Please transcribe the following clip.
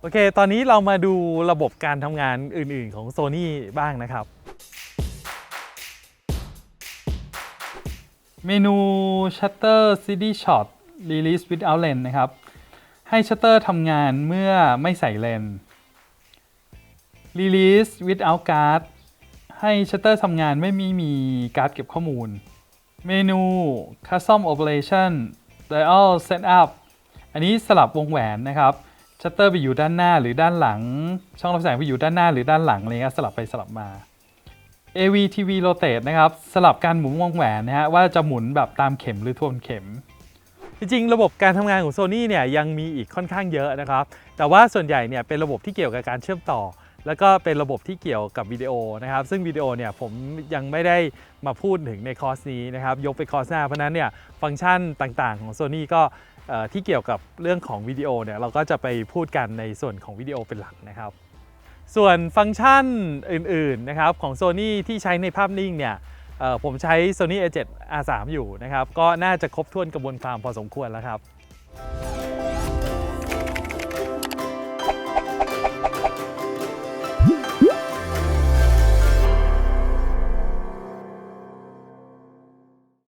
โอเค ตอนนี้เรามาดูระบบการทำงานอื่น ๆ ของ Sony บ้างนะครับ เมนู Shutter City Shot Release without lens นะครับ ให้ชัตเตอร์ทำงานเมื่อไม่ใส่เลนส์ Release without guard ให้ชัตเตอร์ทำงานไม่มีมีการ์ดเก็บข้อมูล เมนู Custom Operation Dial Setup อันนี้สลับวงแหวนนะครับ ชัตเตอร์ไปอยู่ด้านหน้าหรือด้านหลัง ช่องรับแสงไปอยู่ด้านหน้าหรือด้านหลังอะไรเงี้ยสลับไปสลับมา AVTV Rotate นะครับ สลับการหมุนวงแหวนนะฮะว่าจะหมุนแบบตามเข็มหรือทวนเข็ม จริงๆ ระบบการทำงานของ Sony เนี่ยยังมีอีกค่อนข้างเยอะนะครับ แต่ว่าส่วนใหญ่เนี่ยเป็นระบบที่เกี่ยวกับการเชื่อมต่อ แล้วก็เป็นระบบที่เกี่ยวกับวิดีโอนะครับ ซึ่งวิดีโอเนี่ยผมยังไม่ได้มาพูดถึงในคอร์สนี้นะครับ ยกไปคอร์สหน้าเพราะนั้นเนี่ยฟังก์ชันต่างๆของ Sony ก็ ที่เกี่ยวกับเรื่องของวิดีโอเนี่ยเราก็จะไปพูดกันในส่วนของวิดีโอเป็นหลักนะครับ ส่วนฟังก์ชันอื่นๆนะครับของ Sony ที่ใช้ในภาพนิ่งเนี่ยผมใช้ Sony A7 R3 อยู่นะครับ ก็น่าจะครบถ้วนกระบวนความพอสมควรแล้วครับ